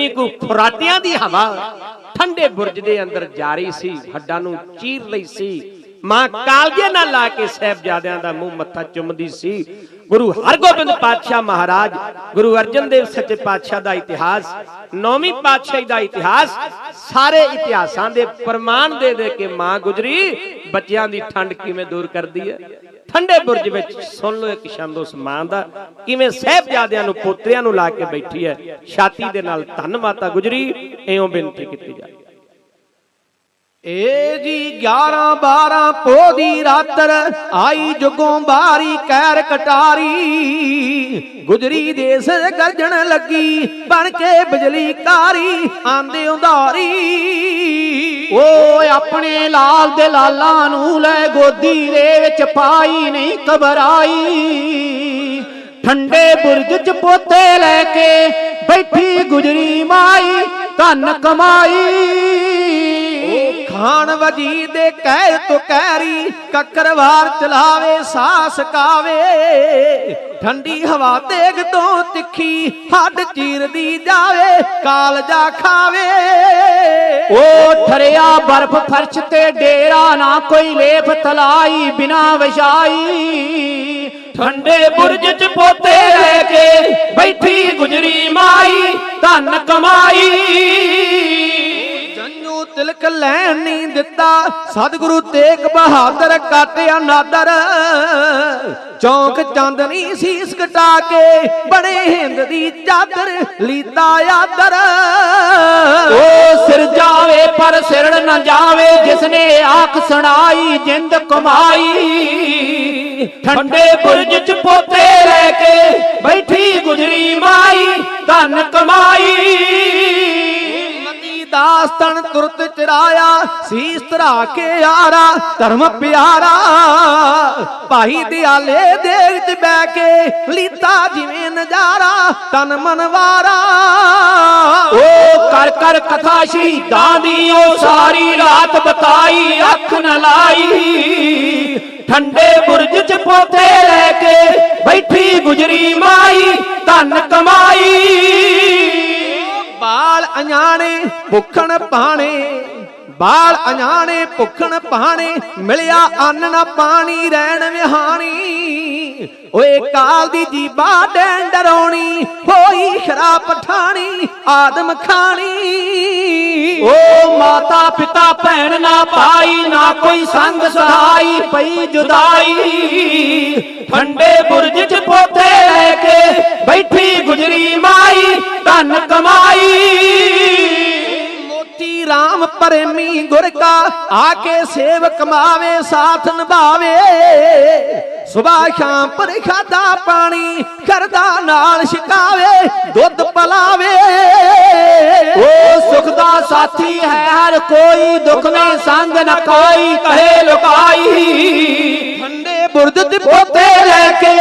ਕਿੰਨੀ ਕੁ ਫੁਰਾਟਿਆਂ ਦੀ ਹਵਾ ਠੰਡੇ ਬੁਰਜ ਦੇ ਅੰਦਰ ਜਾਰੀ ਸੀ, ਹੱਡਾਂ ਨੂੰ ਚੀਰ ਲਈ ਸੀ। ਮਾਂ ਕਾਲਜੇ ਨਾਲ ਲਾ ਕੇ ਸਹਿਬਜ਼ਾਦਿਆਂ ਦਾ ਮੂੰਹ ਮੱਥਾ ਚੁੰਮਦੀ ਸੀ। ਗੁਰੂ ਹਰਗੋਬਿੰਦ ਪਾਤਸ਼ਾਹ ਮਹਾਰਾਜ, ਗੁਰੂ ਅਰਜਨ ਦੇਵ ਸੱਚੇ ਪਾਤਸ਼ਾਹ ਦਾ ਇਤਿਹਾਸ, ਨੌਵੀਂ ਪਾਤਸ਼ਾਹੀ ਦਾ ਇਤਿਹਾਸ, ਸਾਰੇ ਇਤਿਹਾਸਾਂ ਦੇ ਪ੍ਰਮਾਣ ਦੇ ਦੇ ਕੇ ਮਾਂ ਗੁਜਰੀ, ਬੱਚਿਆਂ ਦੀ ਠੰਡ ਕਿਵੇਂ ਦੂਰ ਕਰਦੀ ਹੈ? ਠੰਡੇ ਬੁਰਜ ਵਿੱਚ ਸੁਣ ਲਓ ਇੱਕ ਛੰਦ ਉਸ ਮਾਂ ਦਾ ਕਿਵੇਂ ਸਹਿਬਜ਼ਾਦਿਆਂ ਨੂੰ ਪੋਤਰਿਆਂ ਨੂੰ ਲਾ ਕੇ ਬੈਠੀ ਹੈ ਛਾਤੀ ਦੇ ਨਾਲ ਧੰਨ ਮਾਤਾ ਗੁਜਰੀ ਐਉਂ ਬੇਨਤੀ ਕੀਤੀ ਜਾਏ ਏ ਜੀ 11 12 ਪੋ ਦੀ ਰਾਤਰ ਆਈ ਜੁਗੋਂ ਬਾਰੀ ਕਹਿਰ ਕਟਾਰੀ ਗੁਜਰੀ ਦੇਸ ਗਰਜਣ ਲੱਗੀ ਬਣ ਕੇ ਬਿਜਲੀ ਕਾਰੀ ਆਂਦੇ ਉਧਾਰੀ। ਓਏ ਆਪਣੇ ਲਾਲ ਦੇ ਲਾਲਾਂ ਨੂੰ ਲੈ ਗੋਦੀ ਦੇ ਵਿੱਚ ਪਾਈ ਨਹੀਂ ਘਬਰਾਈ। ਠੰਡੇ ਬੁਰਜ ਚ ਪੋਤੇ ਲੈ ਕੇ ਬੈਠੀ ਗੁਜਰੀ ਮਾਈ, ਧਨ ਕਮਾਈ। ਉਹ ਵਜੀ ਦੇ ਕਹਿ ਤੋ ਕਹਿਰੀ ਕੱਕਰਵਾਰ ਚਲਾਵੇ ਸਾਸ ਕਾਵੇ ਠੰਡੀ ਹਵਾ ਤੇਗ ਤੋਂ ਤਿੱਖੀ, ਹੱਡ ਚੀਰਦੀ ਜਾਵੇ, ਕਾਲਜਾ ਖਾਵੇ। ਉਹ ਠਰਿਆ ਬਰਫ਼ ਫਰਸ਼ ਤੇ ਡੇਰਾ, ਨਾ ਕੋਈ ਲੇਪ ਤਲਾਈ ਬਿਨਾ ਵਿਛਾਈ। ਠੰਡੇ ਬੁਰਜ ਚ ਪੋਤੇ ਲੈ ਕੇ ਬੈਠੀ ਗੁਜਰੀ ਮਾਈ, ਧਨ ਕਮਾਈ ਲੈਣ ਨਹੀਂ ਦਿੱਤਾ। ਸਤਿਗੁਰੂ ਤੇਗ ਬਹਾਦਰ ਕਾਟਿਆ ਨਾਦਰ। ਚੌਂਕ ਚਾਂਦਨੀ ਸੀਸ ਕਟਾ ਕੇ ਬਣੇ ਹਿੰਦ ਦੀ ਚਾਦਰ ਲੀਤਾ ਆਦਰ। ਉਹ ਸਿਰ ਜਾਵੇ ਪਰ ਸਿਰੜ ਨਾ ਜਾਵੇ, ਜਿਸਨੇ ਆਖ ਸੁਣਾਈ, ਜਿੰਦ ਕਮਾਈ ਠੰਡੇ ਬੁਰਜ ਚ ਪੋਤੇ ਲੈ ਕੇ ਬੈਠੀ ਗੁਜਰੀ ਮਾਈ, ਧਨ ਕਮਾਈ। ਤਨ ਤੁਰਤ ਚਰਾਇਆ, ਸੀਸ ਧਰਾ ਕੇ ਆਰਾ, ਧਰਮ ਪਿਆਰਾ। ਭਾਈ ਦਿਆਲੇ ਦੇਗ ਚ ਬੈ ਕੇ ਲੀਤਾ ਜਿਵੇਂ ਨਜ਼ਾਰਾ, ਤਨ ਮਨਵਾਰਾ ਓ ਕਰ ਕਰ ਕਥਾ ਸ਼ਹੀਦਾਂ ਦੀ, ਓ ਸਾਰੀ ਰਾਤ ਬਤਾਈ, ਅੱਖ ਨ ਲਾਈ। ਠੰਡੇ ਬੁਰਜ ਚ ਪੋਤੇ ਲੈ ਕੇ ਬੈਠੀ ਗੁਜਰੀ ਮਾਈ, ਧਨ ਕਮਾਈ। ਅਣਾਣੇ ਭੁੱਖਣ ਪਾਣੇ ਬਾਲ ਅਣਾਣੇ ਭੁੱਖਣ ਪਾਣੇ ਮਿਲਿਆ ਅੰਨ ਨਾ ਪਾਣੀ, ਰਹਿਣ ਵਿਹਾਣੀ। ਓਏ ਕਾਲ ਦੀ ਜੀਬਾ ਡੈਣ ਡਰਾਉਣੀ ਹੋਈ ਸ਼ਰਾਬ ਪਠਾਣੀ ਆਦਮ ਖਾਣੀ। ਓ ਮਾਤਾ ਪਿਤਾ ਭੈਣ ਨਾ ਪਾਈ ਨਾ ਕੋਈ ਸੰਗ ਸਹਾਈ, ਪਈ ਜੁਦਾਈ। ਠੰਡੇ ਪ੍ਰੇਮੀ ਗੁਰ ਕਾ ਆ ਕੇ ਸੇਵ ਕਮਾਵੇ ਸਾਥ ਨਿਭਾਵੇ। ਸੁਬਾ ਸ਼ਾਮ ਪ੍ਰਖਾਦਾ ਪਾਣੀ ਕਰਦਾ ਨਾਲ ਛਕਾਵੇ, ਦੁੱਧ ਪਲਾਵੇ। ਓ ਸੁਖ ਦਾ ਸਾਥੀ ਹੈ, ਹਰ ਕੋਈ ਦੁੱਖ ਮੇ ਸੰਗ ਨਾ ਕੋਈ ਕਹੇ ਲੁਕਾਈ। ਠੰਡੇ ਬੁਰਜ ਦੇ ਪੋਤੇ ਲੈ ਕੇ